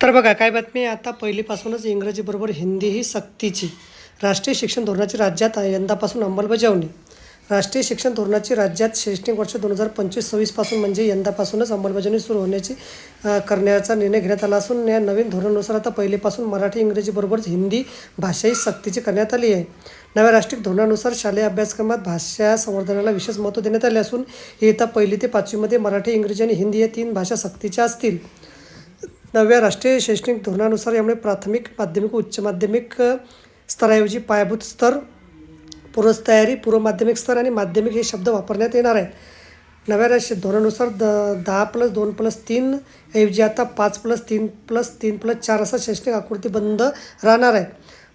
तर बघा काय बातमी आता पहिलीपासूनच इंग्रजीबरोबर हिंदी ही सक्तीची. राष्ट्रीय शिक्षण धोरणाची राज्यात यंदापासून अंमलबजावणी. राष्ट्रीय शिक्षण धोरणाची राज्यात शैक्षणिक वर्ष दोन हजार पंचवीस सव्वीसपासून म्हणजे यंदापासूनच अंमलबजावणी सुरू होण्याची करण्याचा निर्णय घेण्यात आला असून या नवीन धोरणानुसार आता पहिलीपासून मराठी इंग्रजीबरोबरच हिंदी भाषाही सक्तीची करण्यात आली आहे. नव्या राष्ट्रीय धोरणानुसार शालेय अभ्यासक्रमात भाषा संवर्धनाला विशेष महत्त्व देण्यात आले असून इयत्ता पहिली ते पाचवीमध्ये मराठी इंग्रजी आणि हिंदी या तीन भाषा सक्तीच्या असतील. नव्या राष्ट्रीय शैक्षणिक धोरणानुसार यामुळे प्राथमिक माध्यमिक उच्च माध्यमिक स्तराऐवजी पायाभूत स्तर पूर्वतयारी पूर्व माध्यमिक स्तर आणि माध्यमिक हे शब्द वापरण्यात येणार आहेत. नव्या राष्ट्रीय धोरणानुसार द दहा प्लस दोन प्लस तीन ऐवजी आता पाच प्लस तीन प्लस तीन प्लस चार असा शैक्षणिक आकृती बंद राहणार आहे.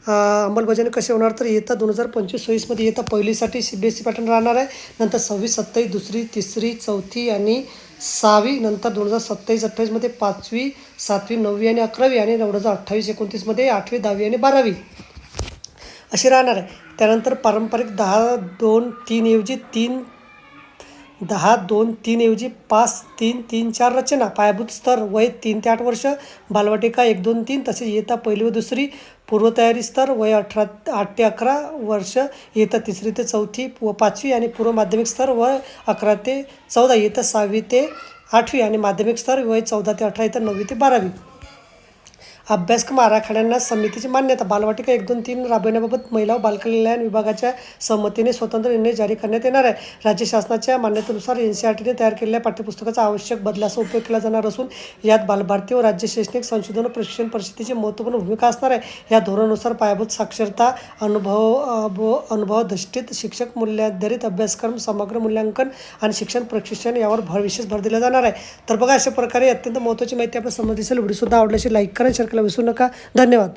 अंमलबजावणी कशी होणार तर येतं दोन हजार पंचवीस सव्वीसमध्ये येतं पहिलीसाठी C B S E pattern राहणार आहे. नंतर सव्वीस सत्तावीस दुसरी तिसरी चौथी आणि सहावी नंतर दोन हजार सत्तावीस अठ्ठावीसमध्ये पाचवी सातवी नववी आणि अकरावी आणि दोन हजार अठ्ठावीस एकोणतीसमध्ये आठवी दहावी आणि बारावी अशी राहणार आहे. त्यानंतर पारंपरिक दहा दोन तीन ऐवजी तीन दहा दोन तीन ऐवजी पाच तीन तीन चार रचना. पायाभूत स्तर वय तीन ते आठ वर्ष बालवाटिका एक दोन तीन तसेच येता पहिली व दुसरी पूर्वतयारी स्तर वय अठरा आठ ते अकरा वर्ष येतं तिसरी ते चौथी व पाचवी आणि पूर्व माध्यमिक स्तर वय अकरा ते चौदा येतं सहावी ते आठवी आणि माध्यमिक स्तर वय चौदा ते अठरा येतं नववी ते बारावी. अभ्यासक्रम आराखड्यांना समितीची मान्यता. बालवाटिका एक दोन तीन राबवण्याबाबत महिला व बालकल्याण विभागाच्या संमतीने स्वतंत्र निर्णय जारी करण्यात येणार आहे. राज्य शासनाच्या मान्यतेनुसार एन सी आर टीने तयार केलेल्या पाठ्यपुस्तकाचा आवश्यक बदलाचा उपयोग केला जाणार असून यात बालभारती व राज्य शैक्षणिक संशोधन व प्रशिक्षण परिषदेची महत्त्वपूर्ण भूमिका असणार आहे. या धोरणानुसार पायाभूत साक्षरता अनुभव अनुभव अनुभवधिष्ठित शिक्षक मूल्याधारित अभ्यासक्रम समग्र मूल्यांकन आणि शिक्षण प्रशिक्षण यावर भर विशेष भर दिला जाणार आहे. तर बघा अशा प्रकारे अत्यंत महत्त्वाची माहिती आपल्यासमोर असेल व्हिडिओसुद्धा आवडल्याशी लाईक करा शेअर करायला विसरू नका. धन्यवाद.